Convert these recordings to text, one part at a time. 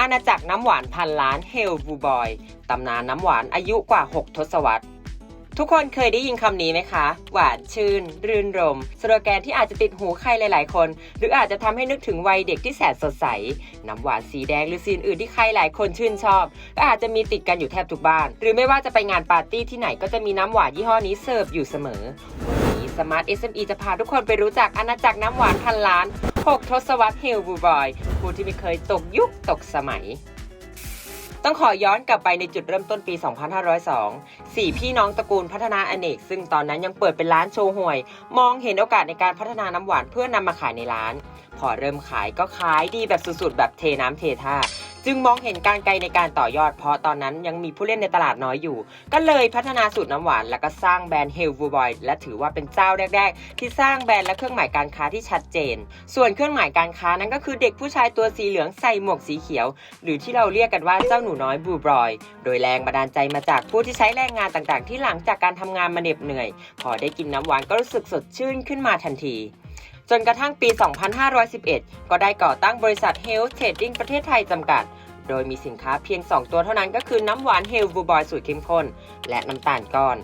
อาณาจักรน้ำหวานพันล้านเฮลบูบอย ตำนานน้ำหวานอายุกว่า 6 ทศวรรษ ทุกคนเคยได้ยินคำนี้ไหมคะ หวานชื่น รื่นรม สโลแกนที่อาจจะติดหูใครหลาย ๆ คน หรืออาจจะทำให้นึกถึงวัยเด็กที่แสนสดใส น้ำหวานสีแดงหรือสีอื่นที่ใครหลายคนชื่นชอบก็อาจจะมีติดกันอยู่แทบทุกบ้าน หรือไม่ว่าจะไปงานปาร์ตี้ที่ไหนก็จะมีน้ำหวานยี่ห้อนี้เสิร์ฟอยู่เสมอ วันนี้ Smart SME จะพาทุกคนไปรู้จักอาณาจักรน้ำหวานพันล้าน 6 ทศวรรษเฮลบูบอย ผู้ที่ไม่เคยตกยุคตกสมัย ต้องขอย้อนกลับไปในจุดเริ่มต้นปี 2502 สี่พี่น้องตระกูลพัฒนาอเนก ซึ่งตอนนั้นยังเปิดเป็นร้านโชว์หวย มองเห็นโอกาสในการพัฒนาน้ำหวานเพื่อนำมาขายในร้าน พอเริ่มขายก็ขายดีแบบสุดๆ แบบเทน้ำเทท่า จึงมองเห็นการไกลในการต่อยอดเพราะตอนนั้นยังมีผู้เล่นในตลาดน้อยอยู่ ก็เลยพัฒนาสูตรน้ำหวาน แล้วก็สร้างแบรนด์เฮล b ูบอยและถือว่าเป็นเจ้าแรก ๆ ที่สร้างแบรนด์และเครื่องหมายการค้าที่ชัดเจน ส่วนเครื่องหมายการค้านั้นก็คือเด็กผู้ชายตัวสีเหลืองใส่หมวกสีเขียว หรือที่เราเรียกกันว่าเจ้าหนูน้อยบูบอย โดยแรงบันดาลใจมาจากผู้ที่ใช้แรงงานต่างๆ ที่หลังจากการทำงานมาเหน็ดเหนื่อย พอได้กินน้ำหวานก็รู้สึกสดชื่นขึ้นมาทันที จนกระทั่งปี 2511 ก็ได้ก่อตั้งบริษัท Health Trading ประเทศไทยจำกัด โดยมีสินค้าเพียง 2 ตัวเท่านั้นก็คือน้ำหวานเฮลบูบอยสูตรเข้มข้น และน้ำตาลก้อน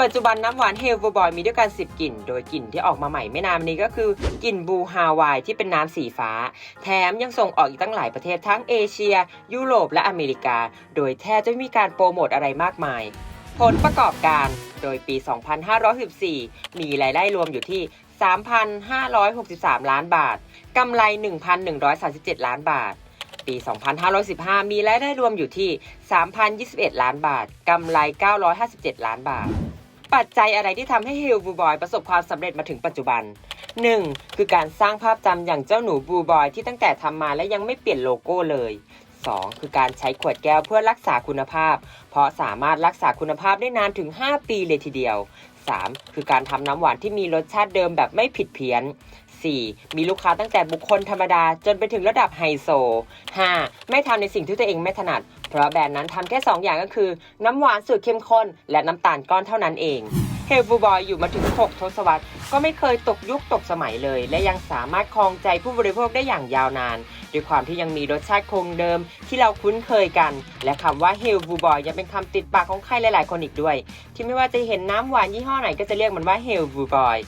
ปัจจุบันน้ำหวานเฮลบูบอยมีด้วยกัน 10 กลิ่น โดยกลิ่นที่ออกมาใหม่ไม่นานนี้ก็คือกลิ่นบูฮาวายที่เป็นน้ำสีฟ้า แถมยังส่งออกอีกตั้งหลายประเทศทั้งเอเชีย ยุโรปและอเมริกา โดยแทบจะไม่มีการโปรโมทอะไรมากมาย ผลประกอบการโดยปี 2514 มีรายได้รวมอยู่ที่ 3,563 ล้านบาท กำไร 1,137 ล้านบาท ปี 2515 มีรายได้รวมอยู่ที่ 3,021 ล้านบาท กำไร 957 ล้านบาท ปัจจัยอะไรที่ทำให้เฮลบูบอยประสบความสำเร็จมาถึงปัจจุบัน 1. คือการสร้างภาพจำอย่างเจ้าหนูบูบอยที่ตั้งแต่ทำมาและยังไม่เปลี่ยนโลโก้เลย 2. คือการใช้ขวดแก้วเพื่อรักษาคุณภาพ เพราะสามารถรักษาคุณภาพได้นานถึง 5 ปีเลยทีเดียว 3. คือการทำน้ำหวานที่มีรสชาติเดิมแบบไม่ผิดเพี้ยน 4. มีลูกค้าตั้งแต่บุคคลธรรมดา จนไปถึงระดับไฮโซ 5. ไม่ทำในสิ่งที่ตัวเองไม่ถนัด เพราะแบรนด์นั้นทำแค่ 2 อย่างก็คือ น้ำหวานสูตรเข้มข้น และน้ำตาลก้อนเท่านั้นเองเฮลบูบอยอยู่มาถึง 6 ทศวรรษ ก็ไม่เคยตกยุคตกสมัยเลย และยังสามารถครองใจผู้บริโภคได้อย่างยาวนาน ด้วยความที่ยังมีรสชาติคงเดิมที่เราคุ้นเคยกัน และคำว่าเฮลบูบอยยังเป็นคำติดปากของใครหลาย ๆ คนอีกด้วย ที่ไม่ว่าจะเห็นน้ำหวานยี่ห้อไหนก็จะเรียกมันว่าเฮลบูบอย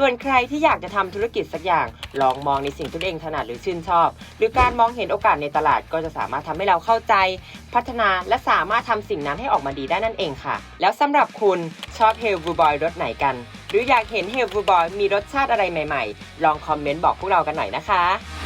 ส่วนใครที่อยากจะทำธุรกิจสักอย่าง ลองมองในสิ่งที่ตัวเองถนัดหรือชื่นชอบ หรือการมองเห็นโอกาสในตลาดก็จะสามารถทำให้เราเข้าใจ พัฒนาและสามารถทำสิ่งนั้นให้ออกมาดีได้นั่นเองค่ะ แล้วสำหรับคุณชอบเฮลบูบอยรสไหนกัน หรืออยากเห็นเฮลบูบอยมีรสชาติอะไรใหม่ ๆ ลองคอมเมนต์บอกพวกเรากันหน่อยนะคะ